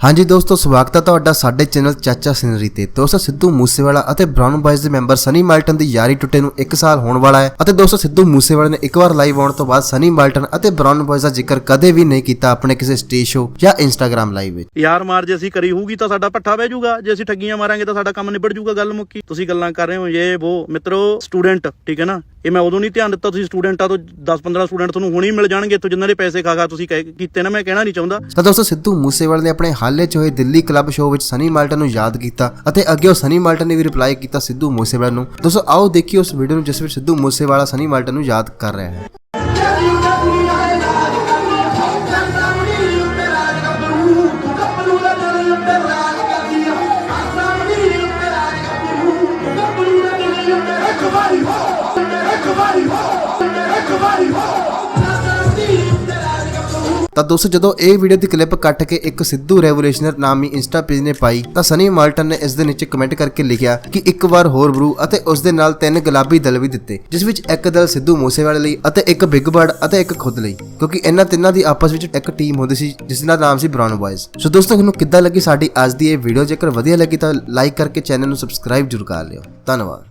ਹਾਂਜੀ ਦੋਸਤੋ, ਸਵਾਗਤ ਹੈ ਤੁਹਾਡਾ ਸਾਡੇ ਚੈਨਲ ਚਾਚਾ ਸਿਨਰੀ ਤੇ। ਦੋਸਤੋ, ਸਿੱਧੂ ਮੂਸੇਵਾਲਾ ਅਤੇ ਬ੍ਰਾਊਨ ਬਾਇਜ਼ ਦੇ ਮੈਂਬਰ ਸਨੀ ਮਾਲਟਨ ਦੀ ਯਾਰੀ ਟੁੱਟੇ ਨੂੰ 1 ਸਾਲ ਹੋਣ ਵਾਲਾ ਹੈ। ਅਤੇ ਦੋਸਤੋ, ਸਿੱਧੂ ਮੂਸੇਵਾਲੇ ਨੇ ਇੱਕ ਵਾਰ ਲਾਈਵ ਆਉਣ ਤੋਂ ਬਾਅਦ ਸਨੀ ਮਾਲਟਨ ਅਤੇ ਬ੍ਰਾਊਨ ਬਾਇਜ਼ ਦਾ ਜ਼ਿਕਰ ਕਦੇ ਵੀ ਨਹੀਂ ਕੀਤਾ ਆਪਣੇ ਕਿਸੇ ਸਟੇਜ ਸ਼ੋ ਜਾਂ ਇੰਸਟਾਗ੍ਰam ਲਾਈਵ ਵਿੱਚ। ਯਾਰ, ਮਾਰ ਜੇ ਅਸੀਂ ਕਰੀ ਹੋਊਗੀ ਤਾਂ ਸਾਡਾ ਪੱਠਾ ਬਹਿ ਜਾਊਗਾ ਜੇ ਅਸੀਂ ਠੱਗੀਆਂ ਮਾਰਾਂਗੇ ਤਾਂ ਸਾਡਾ ਕੰਮ ਨਿਬੜ ਜਾਊਗਾ ਗੱਲ ਮੁੱਕੀ। ਤੁਸੀਂ ਗੱਲਾਂ ਕਰ ਰਹੇ ਹੋ ਇਹ ਉਹ ਮਿੱਤਰੋ ਸਟੂਡੈਂਟ ਠੀਕ ਹੈ ਨਾ? ਇਹ ਮੈਂ ਉਦੋਂ ਨਹੀਂ ਧਿਆਨ ਦਿੱਤਾ ਤੁਸੀਂ ਸਟੂਡੈਂਟਾਂ ਤੋਂ 10-15 ਸਟੂਡੈਂਟ ਤੁਹਾਨੂੰ ਹੁਣੇ ਹੀ ਮਿਲ ਜਾਣਗੇ ਇੱਥੋਂ ਜਿਨ੍ਹਾਂ ਦੇ ਪੈਸੇ ਖਾ ਖਾ ਤੁਸੀਂ ਕਹਿ- ਕੀਤੇ ਨਾ ਮੈਂ ਕਹਿਣਾ ਨਹੀਂ ਚਾਹੁੰਦਾ। ਤਾਂ ਦੋਸਤੋ ਸਿੱਧੂ ਮੂਸੇਵਾਲੇ ਨੇ ਆਪਣੇ ਹਾਲੇ ਚ ਹੋਏ ਦਿੱਲੀ ਕਲੱਬ ਸ਼ੋਅ ਵਿੱਚ ਸਨੀ ਮਾਲਟਨ ਨੂੰ ਯਾਦ ਕੀਤਾ ਅਤੇ ਅੱਗੇ ਉਹ ਸਨੀ ਮਾਲਟਨ ਨੇ ਵੀ ਰਿਪਲਾਈ ਕੀਤਾ ਸਿੱਧੂ ਮੂਸੇਵਾਲੇ ਨੂੰ। ਦੋਸਤੋ ਆਓ ਦੇਖੀਏ ਉਸ ਵੀਡੀਓ ਨੂੰ ਜਿਸ ਵਿੱਚ ਸਿੱਧੂ ਮੂਸੇਵਾਲਾ ਸਨੀ ਮਾਲਟਨ ਨੂੰ ਯਾਦ ਕਰ ਰਿਹਾ ਹੈ। ਤਾਂ ਦੋਸਤੋ, ਜਦੋਂ ਇਹ ਵੀਡੀਓ ਦੀ ਕਲਿੱਪ ਕੱਟ ਕੇ ਇੱਕ ਸਿੱਧੂ ਰੈਵੋਲੂਸ਼ਨਰ ਨਾਮੀ ਇੰਸਟਾ ਪੇਜ ਨੇ ਪਾਈ, ਤਾਂ ਸਨੀ ਮਾਲਟਨ ਨੇ ਇਸ ਦੇ ਨੀਚੇ ਕਮੈਂਟ ਕਰਕੇ ਲਿਖਿਆ ਕਿ ਇੱਕ ਵਾਰ ਹੋਰ ਬਰੂ ਅਤੇ ਉਸ ਦੇ ਨਾਲ ਤਿੰਨ ਗੁਲਾਬੀ ਦਲ ਵੀ ਦਿੱਤੇ, ਜਿਸ ਵਿੱਚ ਇੱਕ ਦਲ ਸਿੱਧੂ ਮੂਸੇਵਾਲੇ ਲਈ ਅਤੇ ਇੱਕ ਬਿਗ ਬਰਡ ਅਤੇ ਇੱਕ ਖੁਦ ਲਈ, ਕਿਉਂਕਿ ਇਹਨਾਂ ਤਿੰਨਾਂ ਦੀ ਆਪਸ ਵਿੱਚ ਇੱਕ ਟੀਮ ਹੁੰਦੀ ਸੀ, ਜਿਸ ਦਾ ਨਾਮ ਸੀ ਬ੍ਰਾਊਨ ਬॉयਜ਼ ਸੋ ਦੋਸਤੋ, ਤੁਹਾਨੂੰ ਕਿੱਦਾਂ ਲੱਗੀ ਸਾਡੀ ਅੱਜ ਦੀ ਇਹ ਵੀਡੀਓ ਜੇਕਰ ਵਧੀਆ ਲੱਗੀ ਤਾਂ ਲਾਈਕ ਕਰਕੇ ਚੈਨਲ ਨੂੰ ਸਬਸਕ੍ਰਾਈਬ ਜ਼ਰੂਰ ਕਰ ਲਿਓ। ਧੰਨਵਾਦ।